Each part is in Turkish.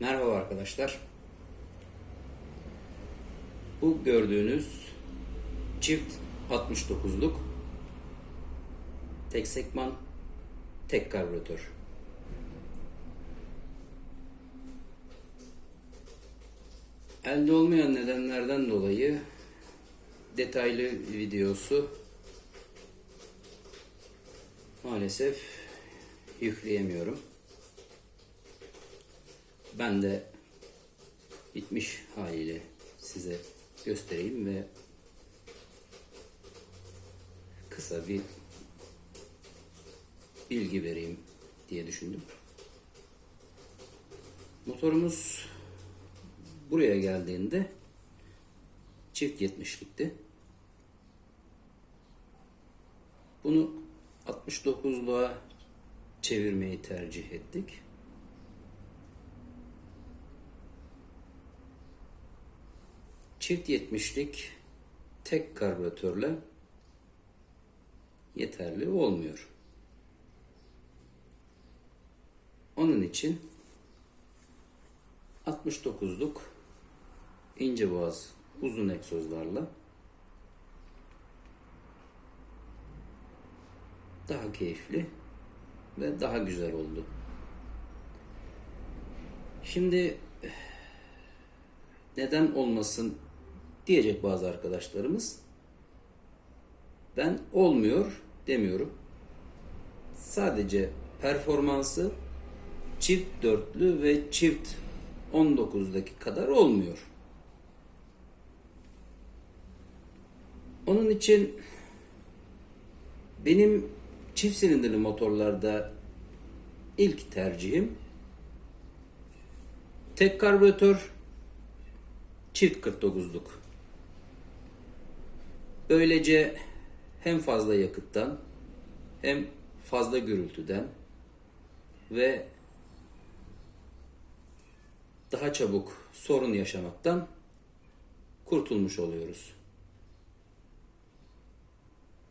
Merhaba arkadaşlar. Bu gördüğünüz çift 69'luk tek sekman tek karbüratör. Elde olmayan nedenlerden dolayı detaylı videosu maalesef yükleyemiyorum. Ben de bitmiş haliyle size göstereyim ve kısa bir bilgi vereyim diye düşündüm. Motorumuz buraya geldiğinde çift 70'likti. Bunu 69'luğa çevirmeyi tercih ettik. Çift 70'lik tek karbüratörle yeterli olmuyor. Onun için 69'luk ince boğaz uzun egzozlarla daha keyifli ve daha güzel oldu. Şimdi neden olmasın diyecek bazı arkadaşlarımız. Ben olmuyor demiyorum. Sadece performansı çift dörtlü ve çift 19'daki kadar olmuyor. Onun için benim çift silindirli motorlarda ilk tercihim tek karbüratör çift 49'luk. Böylece hem fazla yakıttan hem fazla gürültüden ve daha çabuk sorun yaşamaktan kurtulmuş oluyoruz.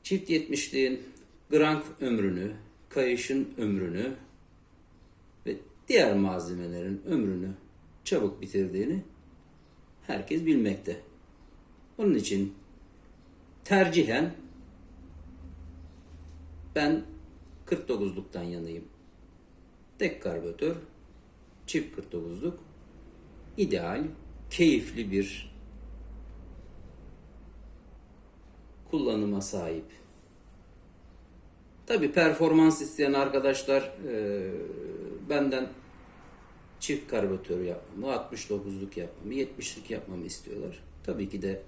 Çift 70'liğin grank ömrünü, kayışın ömrünü ve diğer malzemelerin ömrünü çabuk bitirdiğini herkes bilmekte. Onun için tercihen ben 49'luktan yanayım. Tek karbüratör, çift 49'luk ideal, keyifli bir kullanıma sahip. Tabi performans isteyen arkadaşlar e, benden çift karbüratör yapmamı, 69'luk yapmamı, 70'lik yapmamı istiyorlar. Tabii ki de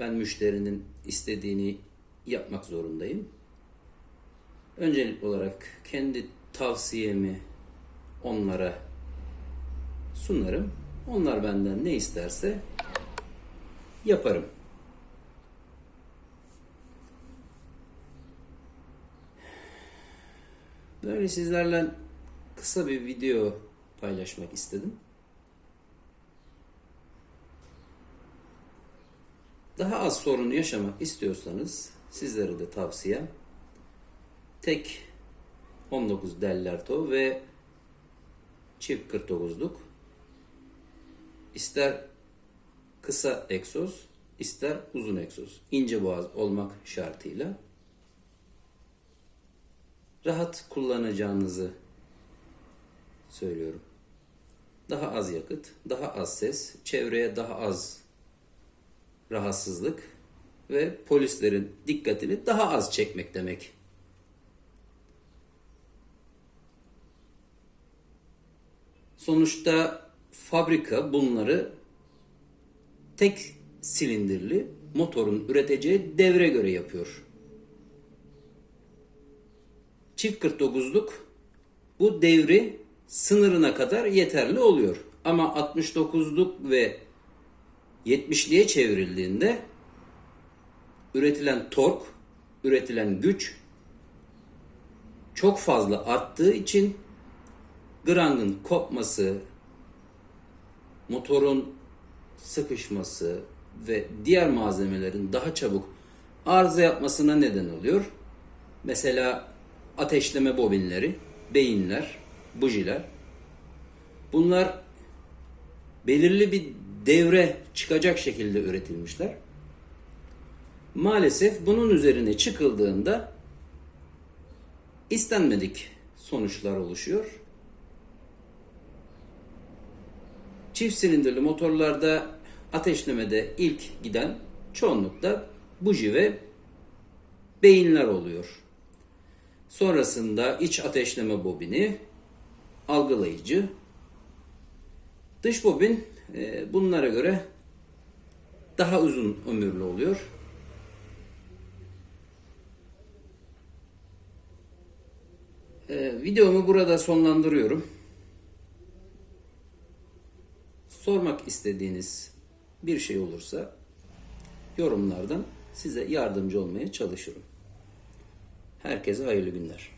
ben müşterinin istediğini yapmak zorundayım. Öncelikli olarak kendi tavsiyemi onlara sunarım. Onlar benden ne isterse yaparım. Böyle sizlerle kısa bir video paylaşmak istedim. Daha az sorun yaşamak istiyorsanız sizlere de tavsiyem tek 19 Dellerto ve çift 49'luk ister kısa egzoz ister uzun egzoz ince boğaz olmak şartıyla rahat kullanacağınızı söylüyorum. Daha az yakıt, daha az ses, çevreye daha az rahatsızlık ve polislerin dikkatini daha az çekmek demek. Sonuçta fabrika bunları tek silindirli motorun üreteceği devre göre yapıyor. Çift 49'luk bu devri sınırına kadar yeterli oluyor. Ama 69'luk ve 70'liğe çevrildiğinde üretilen tork, üretilen güç çok fazla arttığı için grangın kopması, motorun sıkışması ve diğer malzemelerin daha çabuk arıza yapmasına neden oluyor. Mesela ateşleme bobinleri, beyinler, bujiler. Bunlar belirli bir devre çıkacak şekilde üretilmişler. Maalesef bunun üzerine çıkıldığında istenmedik sonuçlar oluşuyor. Çift silindirli motorlarda ateşlemede ilk giden çoğunlukla buji ve beyinler oluyor. Sonrasında iç ateşleme bobini, algılayıcı, dış bobin e, bunlara göre daha uzun ömürlü oluyor. E, videomu burada sonlandırıyorum. Sormak istediğiniz bir şey olursa yorumlardan size yardımcı olmaya çalışırım. Herkese hayırlı günler.